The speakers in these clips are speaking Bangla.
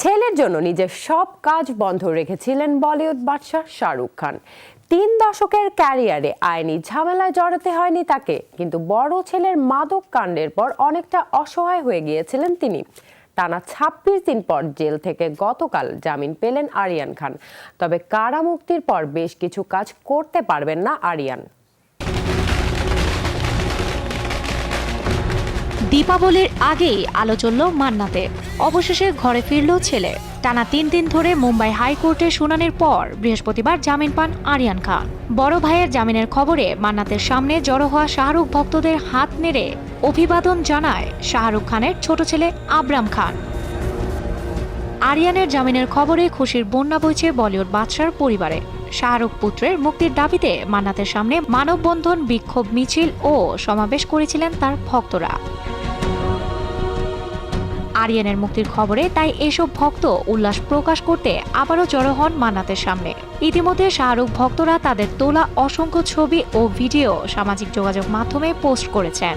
ছেলের জন্য নিজের সব কাজ বন্ধ রেখেছিলেন বলিউড বাদশাহ শাহরুখ খান। তিন দশকের ক্যারিয়ারে আইনি ঝামেলায় জড়াতে হয়নি তাকে, কিন্তু বড় ছেলের মাদক কাণ্ডের পর অনেকটা অসহায় হয়ে গিয়েছিলেন তিনি। টানা ছাব্বিশ দিন পর জেল থেকে গতকাল জামিন পেলেন আরিয়ান খান। তবে কারামুক্তির পর বেশ কিছু কাজ করতে পারবেন না আরিয়ান। দীপাবলির আগেই আলো চলল মান্নাতে। অবশেষে ঘরে ফিরল ছেলে। টানা তিন দিন ধরে মুম্বাই হাইকোর্টে শুনানির পর বৃহস্পতিবার জামিন পান আরিয়ান খান। বড় ভাইয়ের জামিনের খবরে মান্নাতের সামনে জড়ো হওয়া শাহরুখ ভক্তদের হাত নেড়ে অভিবাদন জানায় শাহরুখ খানের ছোট ছেলে আবরাম খান। আরিয়ানের জামিনের খবরে খুশির বন্যা বইছে বলিউড বাদশার পরিবারে। শাহরুখ পুত্রের মুক্তির দাবিতে মান্নাতের সামনে মানববন্ধন, বিক্ষোভ, মিছিল ও সমাবেশ করেছিলেন তার ভক্তরা। আরিয়ানের মুক্তির খবরে তাই এসব ভক্ত উল্লাস প্রকাশ করতে আবারও জড়ো হন মান্নাতের সামনে। ইতিমধ্যে শাহরুখ ভক্তরা তাদের তোলা অসংখ্য ছবি ও ভিডিও সামাজিক যোগাযোগ মাধ্যমে পোস্ট করেছেন।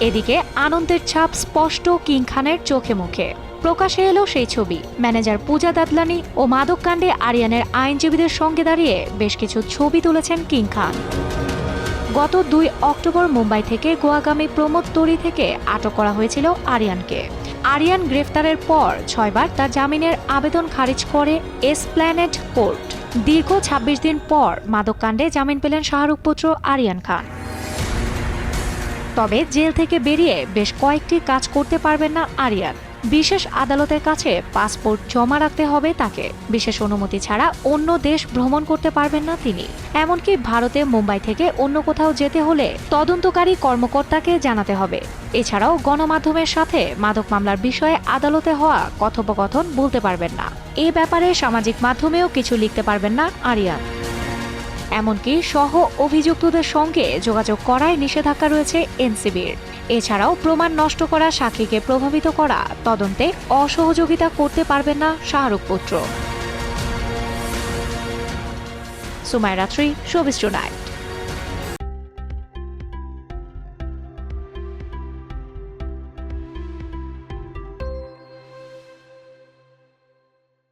এদিকে আনন্দের ছাপ স্পষ্ট কিং খানের চোখে মুখে। প্রকাশে এলো সেই ছবি। ম্যানেজার পূজা দাদলানি ও মাদককাণ্ডে আরিয়ানের আইনজীবীদের সঙ্গে দাঁড়িয়ে বেশ কিছু ছবি তুলেছেন কিং খান। গত দুই অক্টোবর মুম্বাই থেকে গোয়াগামী প্রমোদ তরি থেকে আটক করা হয়েছিল আরিয়ানকে। আরিয়ান গ্রেফতারের পর ছয়বার তার জামিনের আবেদন খারিজ করে এসপ্ল্যানেড কোর্ট। দীর্ঘ ২৬ দিন পর মাদককাণ্ডে জামিন পেলেন শাহরুখ পুত্র আরিয়ান খান। তবে জেল থেকে বেরিয়ে বেশ কয়েকটি কাজ করতে পারবেন না আরিয়ান। বিশেষ আদালতের কাছে পাসপোর্ট জমা রাখতে হবে তাকে। বিশেষ অনুমতি ছাড়া অন্য দেশ ভ্রমণ করতে পারবেন না তিনি। এমনকি ভারতে মুম্বাই থেকে অন্য কোথাও যেতে হলে তদন্তকারী কর্মকর্তাকে জানাতে হবে। এছাড়াও গণমাধ্যমের সাথে মাদক মামলার বিষয়ে আদালতে হওয়া কথোপকথন বলতে পারবেন না। এ ব্যাপারে সামাজিক মাধ্যমেও কিছু লিখতে পারবেন না আরিয়ান। এমনকি সহ অভিযুক্তদের সঙ্গে যোগাযোগ করায় নিষেধাজ্ঞা রয়েছে এনসিবির। এছাড়াও প্রমাণ নষ্ট করা, সাক্ষীকে প্রভাবিত করা, তদন্তে অসহযোগিতা করতে পারবেন না শাহরুখ পুত্র। সুমায় রাত্রি শোবিস টুনাইট